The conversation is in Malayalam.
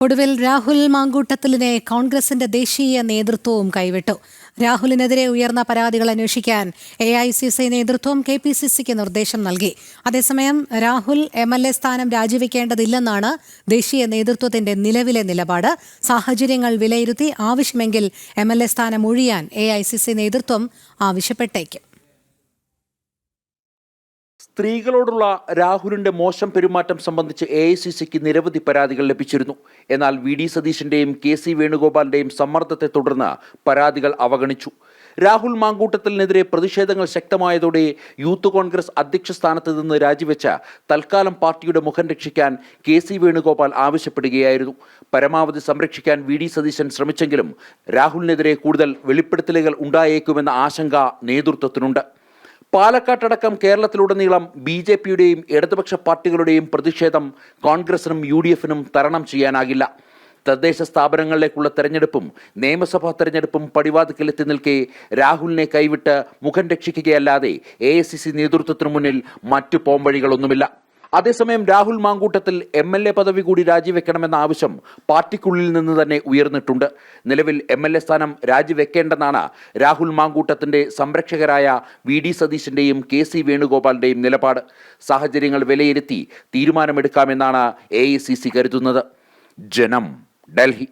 ഒടുവിൽ രാഹുൽ മാങ്കൂട്ടത്തിലിനെ കോൺഗ്രസിന്റെ ദേശീയ നേതൃത്വവും കൈവിട്ടു. രാഹുലിനെതിരെ ഉയർന്ന പരാതികൾ അന്വേഷിക്കാൻ എ ഐ സി സി നേതൃത്വം കെ പി സി സിക്ക് നിർദ്ദേശം നൽകി. അതേസമയം രാഹുൽ എം എൽ എ സ്ഥാനം രാജിവെക്കേണ്ടതില്ലെന്നാണ് ദേശീയ നേതൃത്വത്തിന്റെ നിലവിലെ നിലപാട്. സാഹചര്യങ്ങൾ വിലയിരുത്തി ആവശ്യമെങ്കിൽ എം എൽ എ സ്ഥാനം ഒഴിയാൻ എ ഐ സി സി നേതൃത്വം ആവശ്യപ്പെട്ടേക്കും. സ്ത്രീകളോടുള്ള രാഹുലിന്റെ മോശം പെരുമാറ്റം സംബന്ധിച്ച് എ ഐ സി സിക്ക് നിരവധി പരാതികൾ ലഭിച്ചിരുന്നു. എന്നാൽ വി ഡി സതീശന്റെയും കെ സി വേണുഗോപാലിന്റെയും സമ്മർദ്ദത്തെ തുടർന്ന് പരാതികൾ അവഗണിച്ചു. രാഹുൽ മാങ്കൂട്ടത്തിനെതിരെ പ്രതിഷേധങ്ങൾ ശക്തമായതോടെ യൂത്ത് കോൺഗ്രസ് അധ്യക്ഷ സ്ഥാനത്ത് നിന്ന് രാജിവെച്ച തൽക്കാലം പാർട്ടിയുടെ മുഖം രക്ഷിക്കാൻ കെ സി വേണുഗോപാൽ ആവശ്യപ്പെടുകയായിരുന്നു. പരമാവധി സംരക്ഷിക്കാൻ വി ഡി സതീശൻ ശ്രമിച്ചെങ്കിലും രാഹുലിനെതിരെ കൂടുതൽ വെളിപ്പെടുത്തലുകൾ ഉണ്ടായേക്കുമെന്ന ആശങ്ക നേതൃത്വത്തിനുണ്ട്. പാലക്കാട്ടടക്കം കേരളത്തിലുടനീളം ബി ജെ പിയുടെയും ഇടതുപക്ഷ പാർട്ടികളുടെയും പ്രതിഷേധം കോൺഗ്രസിനും യു ഡി എഫിനും തരണം ചെയ്യാനാകില്ല. തദ്ദേശ സ്ഥാപനങ്ങളിലേക്കുള്ള തെരഞ്ഞെടുപ്പും നിയമസഭാ തെരഞ്ഞെടുപ്പും പടിവാതിക്കലെത്തി നിൽക്കെ രാഹുലിനെ കൈവിട്ട് മുഖം രക്ഷിക്കുകയല്ലാതെ എ നേതൃത്വത്തിനു മുന്നിൽ മറ്റു പോംവഴികളൊന്നുമില്ല. അതേസമയം Rahul Mankoottathil M L A പദവി കൂടി രാജിവെക്കണമെന്ന ആവശ്യം പാർട്ടിക്കുള്ളിൽ നിന്ന് തന്നെ ഉയർന്നിട്ടുണ്ട്. നിലവിൽ എം എൽ എ സ്ഥാനം രാജിവെക്കേണ്ടെന്നാണ് രാഹുൽ മാങ്കൂട്ടത്തിന്റെ സംരക്ഷകരായ വി ഡി സതീശിന്റെയും കെ സി വേണുഗോപാലിന്റെയും നിലപാട്. സാഹചര്യങ്ങൾ വിലയിരുത്തി തീരുമാനമെടുക്കാമെന്നാണ് എ കരുതുന്നത്. ജനം ഡൽഹി.